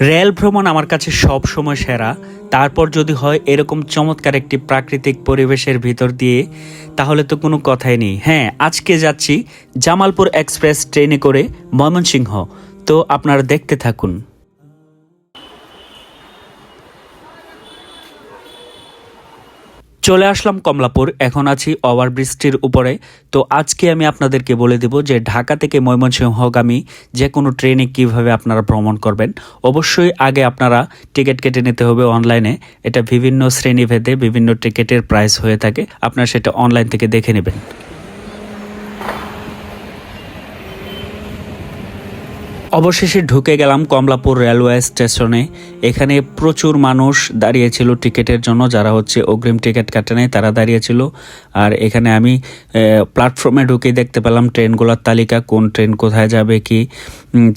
Rail ভ্রমণ আমার কাছে সব সময় সেরা। তারপর যদি হয় এরকম চমৎকার একটি প্রাকৃতিক পরিবেশের ভিতর দিয়ে, তাহলে তো কোনো কথাই নেই। হ্যাঁ আজকে যাচ্ছি জামালপুর এক্সপ্রেস ট্রেনে করে ময়মনসিংহ। তো আপনারা দেখতে থাকুন। চলে আসলাম কমলাপুর, এখন আছি ওভারব্রিজটির উপরে। তো আজকে আমি আপনাদেরকে বলে দেব যে ঢাকা থেকে ময়মনসিংহগামী যে কোনো ট্রেনে কীভাবে আপনারা ভ্রমণ করবেন। অবশ্যই আগে আপনারা টিকিট কেটে নিতে হবে অনলাইনে। এটা বিভিন্ন শ্রেণীভেদে বিভিন্ন টিকিটের প্রাইস হয়ে থাকে। আপনারা সেটা অনলাইন থেকে দেখে নেবেন। অবশেষে ঢুকে গেলাম কমলাপুর রেলওয়ে স্টেশনে। এখানে প্রচুর মানুষ দাঁড়িয়েছিল টিকিটের জন্য, যারা হচ্ছে অগ্রিম টিকিট কাটে নেয় তারা দাঁড়িয়েছিল। আর এখানে আমি প্ল্যাটফর্মে ঢুকে দেখতে পেলাম ট্রেনগুলোর তালিকা, কোন ট্রেন কোথায় যাবে, কি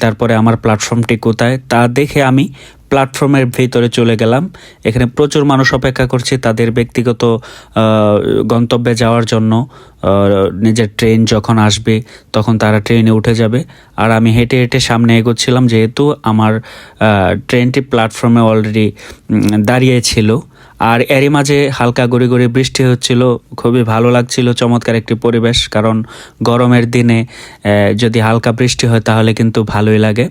তারপরে আমার প্ল্যাটফর্মটি কোথায়। তা দেখে আমি প্ল্যাটফর্মের ভিতরে চলে গেলাম। এখানে প্রচুর মানুষ অপেক্ষা করছে তাদের ব্যক্তিগত গন্তব্যে যাওয়ার জন্য। নিজের ট্রেন যখন আসবে, তখন তারা ট্রেনে উঠে যাবে। আর আমি হেঁটে হেঁটে সামনে এগোচ্ছিলাম যেহেতু আমার ট্রেনটি প্ল্যাটফর্মে অলরেডি দাঁড়িয়ে ছিল। আর এরই মাঝে হালকা গড়ি গড়ি বৃষ্টি হচ্ছিল, খুবই ভালো লাগছিল, চমৎকার একটি পরিবেশ, কারণ গরমের দিনে যদি হালকা বৃষ্টি হয় তাহলে কিন্তু ভালোই লাগে।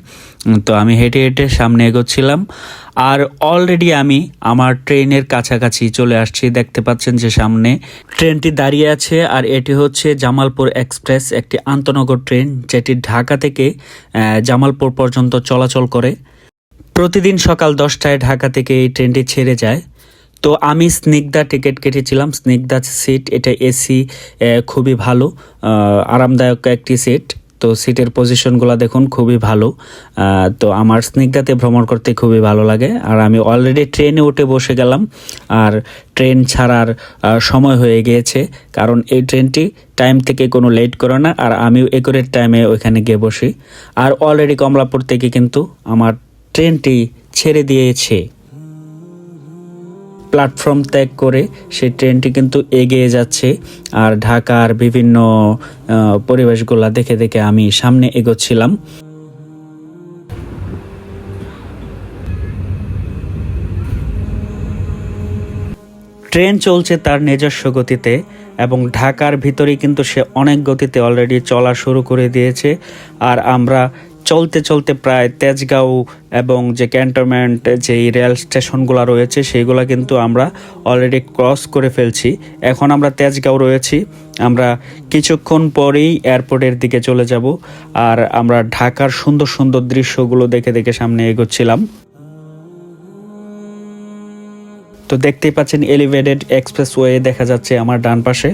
তো আমি হেঁটে হেঁটে সামনে এগোচ্ছিলাম, আর অলরেডি আমি আমার ট্রেনের কাছাকাছি চলে আসছি, দেখতে পাচ্ছেন যে সামনে ট্রেনটি দাঁড়িয়ে আছে, আর এটি হচ্ছে জামালপুর এক্সপ্রেস, একটি আন্তনগর ট্রেন, যেটি ঢাকা থেকে জামালপুর পর্যন্ত চলাচল করে। প্রতিদিন সকাল দশটায় ঢাকা থেকে এই ট্রেনটি ছেড়ে যায়। তো আমি স্নিগ্ধা টিকিট কেটেছিলাম, স্নিগ্ধা সিট, এটা এসি খুবই ভালো আরামদায়ক একটি সিট। তো সিটের পজিশনগুলো দেখুন, খুবই ভালো তো আমার স্নিগ্ধাতে ভ্রমণ করতে খুবই ভালো লাগে। আর আমি অলরেডি ট্রেনে উঠে বসে গেলাম, আর ট্রেন ছাড়ার সময় হয়ে গিয়েছে, কারণ এই ট্রেনটি টাইম থেকে কোনো লেট করে না, আর আমিও একুরেট টাইমে ওইখানে গিয়ে বসি। আর অলরেডি কমলাপুর থেকে কিন্তু আমার ট্রেনটি ছেড়ে দিয়েছে। প্ল্যাটফর্ম ত্যাগ করে সেই ট্রেনটি কিন্তু এগিয়ে যাচ্ছে। আর ঢাকার বিভিন্ন পরিবেশগুলা দেখে দেখে আমি সামনে এগোচ্ছিলাম। ট্রেন চলছে তার নিজস্ব গতিতে এবং ঢাকার ভিতরে কিন্তু সে অনেক গতিতে অলরেডি চলা শুরু করে দিয়েছে। আর আমরা চলতে চলতে প্রায় তেজগাঁও এবং যে ক্যান্টনমেন্ট, যেই রেল স্টেশনগুলো রয়েছে, সেইগুলো কিন্তু আমরা অলরেডি ক্রস করে ফেলছি। এখন আমরা তেজগাঁও রয়েছি। আমরা কিছুক্ষণ পরেই এয়ারপোর্টের দিকে চলে যাব আর আমরা ঢাকার সুন্দর সুন্দর দৃশ্যগুলো দেখে দেখে সামনে এগোচ্ছিলাম। তো দেখতেই পাচ্ছেন এলিভেটেড এক্সপ্রেসওয়ে দেখা যাচ্ছে আমার ডান পাশে।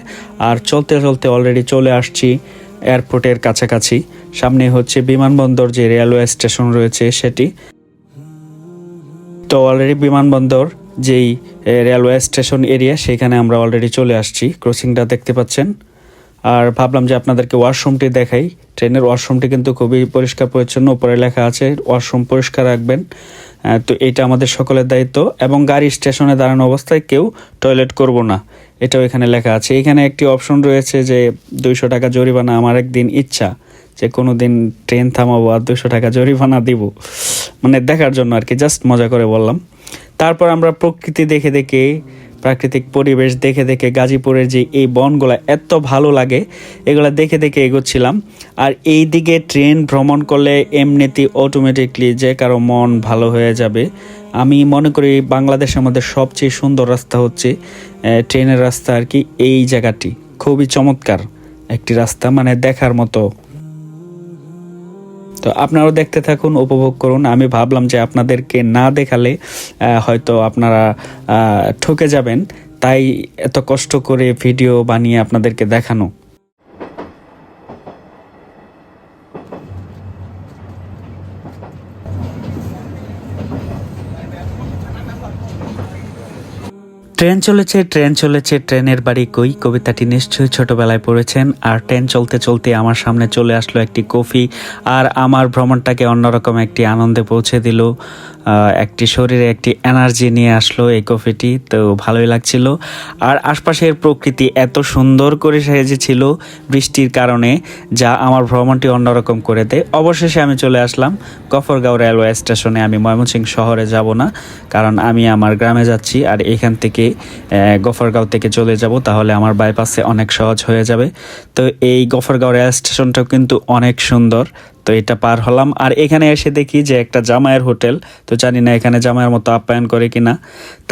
আর চলতে চলতে অলরেডি চলে আসছি এয়ারপোর্টের কাছাকাছি। সামনে হচ্ছে বিমানবন্দর যে রেলওয়ে স্টেশন রয়েছে সেটি। তো অলরেডি বিমানবন্দর যেই রেলওয়ে স্টেশন এরিয়া, সেখানে আমরা অলরেডি চলে আসছি। ক্রসিংটা দেখতে পাচ্ছেন। আর ভাবলাম যে আপনাদেরকে ওয়াশরুমটি দেখাই। ট্রেনের ওয়াশরুমটি কিন্তু খুবই পরিষ্কার পরিচ্ছন্ন। উপরে লেখা আছে ওয়াশরুম পরিষ্কার রাখবেন। তো এটা আমাদের সকলের দায়িত্ব। এবং গাড়ি স্টেশনে দাঁড়ানো অবস্থায় কেউ টয়লেট করব না। এটাও এখানে লেখা আছে। এখানে একটি অপশন রয়েছে যে, দুইশো টাকা জরিমানা, আমার একদিন ইচ্ছা। যে কোনো দিন ট্রেন থামাবো আর দুশো টাকা জরিমানা দিব। মানে দেখার জন্য আর কি জাস্ট মজা করে বললাম। তারপর আমরা প্রকৃতি দেখে দেখে, প্রাকৃতিক পরিবেশ দেখে দেখে গাজীপুরের যে এই বনগুলা এত ভালো লাগে, এগুলা দেখে দেখে এগোচ্ছিলাম। আর এই দিকে ট্রেন ভ্রমণ করলে এমনিতেই অটোমেটিকলি যে কারও মন ভালো হয়ে যাবে। আমি মনে করি বাংলাদেশের মধ্যে সবচেয়ে সুন্দর রাস্তা হচ্ছে ট্রেনের রাস্তা আর কি এই জায়গাটি। খুবই চমৎকার একটি রাস্তা মানে দেখার মতো তো আপনারাও দেখতে থাকুন, উপভোগ করুন। আমি ভাবলাম যে আপনাদেরকে না দেখালে হয়তো আপনারা ঠকে যাবেন। তাই এত কষ্ট করে ভিডিও বানিয়ে আপনাদেরকে দেখানো। ট্রেন চলেছে ট্রেন চলেছে, ট্রেনের বাড়ি কই? কবিতাটি নিশ্চয়ই ছোটবেলায় পড়েছেন। আর ট্রেন চলতে চলতে আমার সামনে চলে আসলো একটি কফি, আর আমার ভ্রমণটাকে অন্যরকম একটি আনন্দে পৌঁছে দিল। একটি শরীরে একটি এনার্জি নিয়ে আসলো এই কফিটি, তো ভালোই লাগছিল। আর আশপাশের প্রকৃতি এত সুন্দর করে সেজেছিল বৃষ্টির কারণে, যা আমার ভ্রমণটি অন্যরকম করে দেয়। অবশেষে আমি চলে আসলাম গফরগাঁও রেলওয়ে স্টেশনে আমি ময়মনসিংহ শহরে যাব না, কারণ আমি আমার গ্রামে যাচ্ছি আর এখান থেকে গফরগাঁও থেকে চলে যাব, তাহলে আমার বাইপাসে অনেক সহজ হয়ে যাবে। তো এই গফরগাঁও রেল স্টেশনটাও কিন্তু অনেক সুন্দর। তো এটা পার হলাম। আর এখানে এসে দেখি যে একটা জামাইয়ের হোটেল, তো জানি না এখানে জামাইয়ের মতো আপ্যায়ন করে কিনা।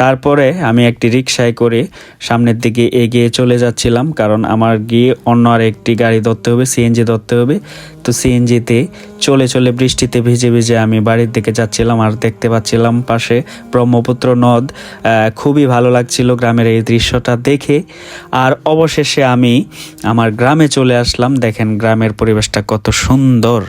তারপরে আমি একটি রিক্সায় করে সামনের দিকে এগিয়ে চলে যাচ্ছিলাম, কারণ আমার গিয়ে অন্য আর একটি গাড়ি ধরতে হবে, সিএনজি ধরতে হবে। তো সিএনজিতে চলে চলে বৃষ্টিতে ভিজে ভিজে আমি বাড়ির দিকে যাচ্ছিলাম আর দেখতে পাচ্ছিলাম পাশে ব্রহ্মপুত্র নদ। খুবই ভালো লাগছিল গ্রামের এই দৃশ্যটা দেখে। আর অবশেষে আমি আমার গ্রামে চলে আসলাম। দেখেন গ্রামের পরিবেশটা কত সুন্দর।